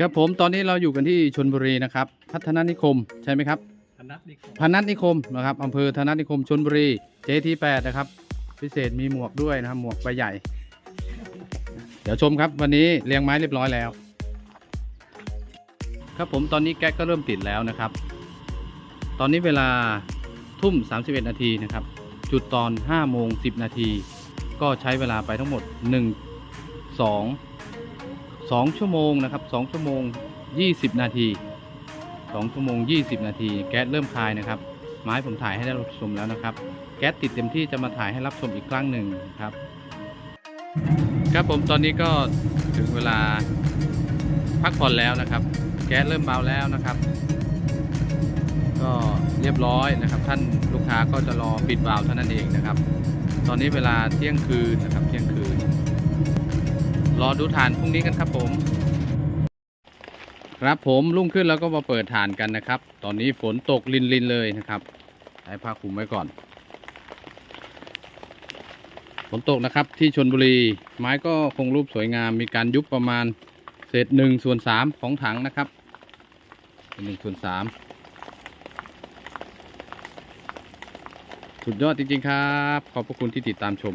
ครับผมตอนนี้เราอยู่กันที่ชนบุรีนะครับ พัฒนานิคมใช่ไหมครับพนัสนิคมพนัสนิคมนะครับอำเภอธนัสนิคมชนบุรีเจทีแปดนะครับ พิเศษมีหมวกด้วยนะครับหมวกใบใหญ่ เดี๋ยวชมครับวันนี้เรียงไม้เรียบร้อยแล้ว ครับผมตอนนี้แก๊สก็เริ่มติดแล้วนะครับ ตอนนี้เวลาทุ่ม 31 นาทีนะครับ จุดตอน5โมง10 นาที ก็ใช้เวลาไปทั้งหมด 1 2 2 ชั่วโมงนะครับ 2 ชั่วโมง 20 นาที 2 ชั่วโมง 20 นาที แก๊สเริ่มคลายนะครับ ไม้ผมถ่ายให้ได้รับชมแล้วนะครับ แก๊สติดเต็มที่จะมาถ่ายให้รับชมอีกครั้งหนึ่งครับ ครับผมตอนนี้ก็ถึงเวลาพักผ่อนแล้วนะครับ แก๊สเริ่มเบาแล้วนะครับ ก็เรียบร้อยนะครับ ท่านลูกค้าก็จะรอปิดวาล์วเท่านั้นเองนะครับ ตอนนี้เวลาเที่ยงคืนนะครับเที่ยงคืน รอดูฐานพรุ่งนี้กันครับผม ครับผมรุ่งขึ้นแล้วก็มาเปิดฐานกันนะครับ ตอนนี้ฝนตกลินลินเลยนะครับให้ผ้าคลุมไว้ก่อน ฝนตกนะครับที่ชนบุรี ไม้ก็คงรูปสวยงาม มีการยุบประมาณเศษหนึ่งส่วนสามของถังนะครับหนึ่งส่วนสามสุดยอดจริง ๆ ครับ ขอบพระคุณที่ติดตามชม